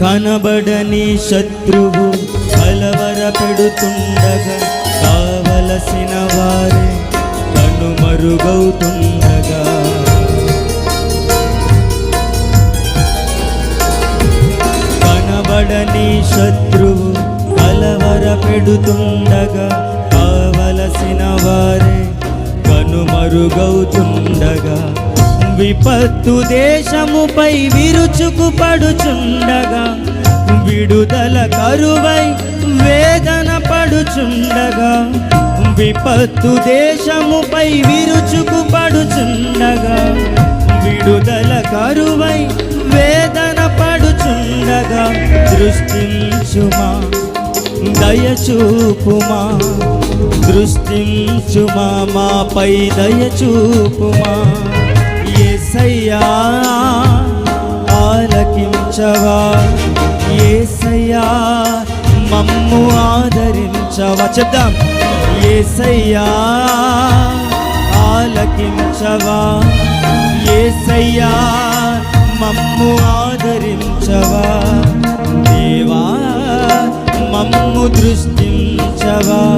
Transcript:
కనబడని శత్రువు కలవర పెడుతుండగా కావలసిన వారే కనుమరుగవుతుండగా కనబడని శత్రువు కలవర పెడుతుండగా కావలసిన వారే కనుమరుగవుతుండగా విపత్తు దేశముపై విరుచుకు పడుచుండగా విడుదల కరువై వేదన పడుచుండగా విపత్తు దేశముపై విరుచుకు పడుచుండగా విడుదల కరువై వేదన పడుచుండగా దృష్టించుమా దయచూపుమా దృష్టించుమా మాపై దయచూపుమా. ఏసయ్యా ఆలకించవా? ఏసయ్యా మమ్ము ఆదరించవా? చెప్దాం. ఏసయ్యా ఆలకించవా? ఏసయ్యా మమ్ము ఆదరించవా? దేవా మమ్ము దృష్టించవా?